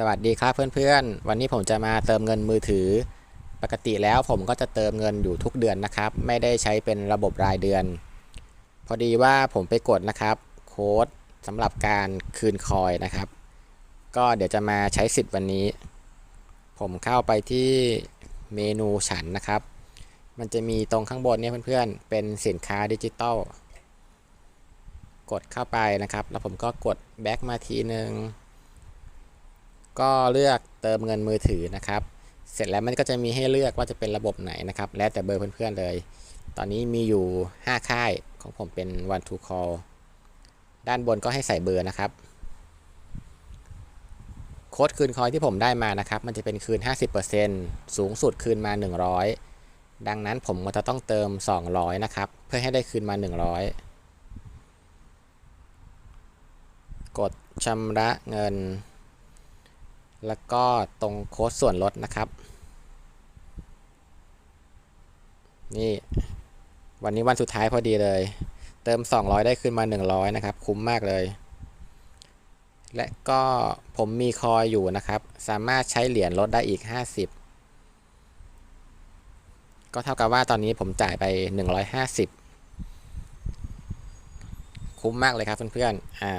สวัสดีครับเพื่อนๆ วันนี้ผมจะมาเติมเงินมือถือ ปกติแล้วผมก็จะเติมเงินอยู่ทุกเดือนนะครับ ไม่ได้ใช้เป็นระบบรายเดือน พอดีว่าผมไปกดนะครับ โค้ดสำหรับการคืนคอยนะครับ ก็เดี๋ยวจะมาใช้สิทธิ์วันนี้ ผมเข้าไปที่เมนูฉันนะครับ มันจะมีตรงข้างบนเนี่ยเพื่อนๆ เป็นสินค้าดิจิตอลกดเข้าไปนะครับ แล้วผมก็กดแบ็กมาทีหนึ่ง ก็เลือกเติมเงินมือถือนะครับ เสร็จแล้วมันก็จะมีให้เลือกว่าจะเป็นระบบไหนนะครับ แล้วแต่เบอร์เพื่อนๆเลย ตอนนี้มีอยู่ 5 ค่ายของผมเป็น one to call ด้านบนก็ให้ใส่เบอร์นะครับ โค้ดคืนคอยที่ผมได้มานะครับ มันจะเป็นคืน 50%สูงสุดคืนมา 100 ดังนั้นผมก็จะต้องเติม 200 นะครับ เพื่อให้ได้คืนมา 100 กดชำระเงิน แล้วก็ตรงโค้ดส่วนลดนะครับ นี่ วันนี้วันสุดท้ายพอดีเลย เติม 200 ได้ขึ้นมา 100 นะครับ คุ้มมากเลย และก็ผมมีคอยอยู่นะครับ สามารถใช้เหรียญลดได้อีก 50 ก็เท่ากับว่าตอนนี้ผมจ่ายไป 150 คุ้มมากเลยครับเพื่อนๆ อ่า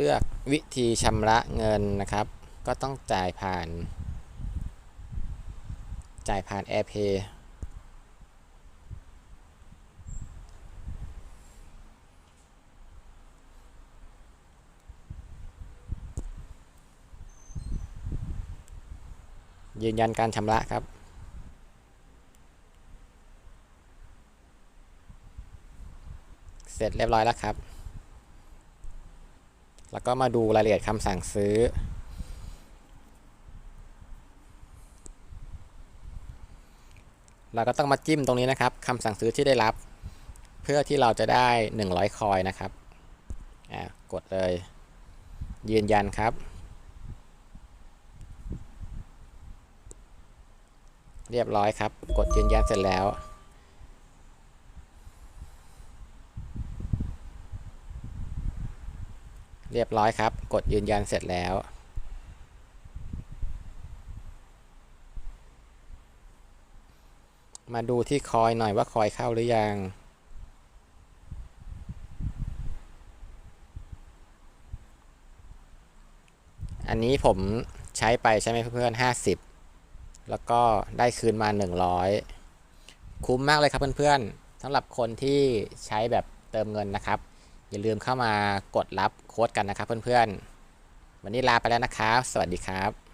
เลือกวิธีชำระเงินนะครับ ก็ต้องจ่ายผ่าน จ่ายผ่าน AirPay ยืนยันการชำระครับ เสร็จเรียบร้อยแล้วครับ แล้วก็มาดูรายละเอียดคำสั่งซื้อ เราก็ต้องมาจิ้มตรงนี้นะครับคำสั่งซื้อที่ได้รับ เพื่อที่เราจะได้ 100 คอยนะครับอ่ากดเลย ยืนยันครับ เรียบร้อยครับ กดยืนยันเสร็จแล้ว เรียบร้อยครับ กดยืนยันเสร็จแล้ว มาดูที่คอยหน่อยว่าคอยเข้าหรือยังอันนี้ผมใช้ไปใช่ไหมเพื่อนๆห้าสิบแล้วก็ได้คืนมา 100 คุ้มมากเลยครับเพื่อนๆสำหรับคนที่ใช้แบบเติมเงินนะครับ อย่าลืมเข้ามากดรับโค้ดกันนะครับเพื่อนๆ วันนี้ลาไปแล้วนะครับ สวัสดีครับ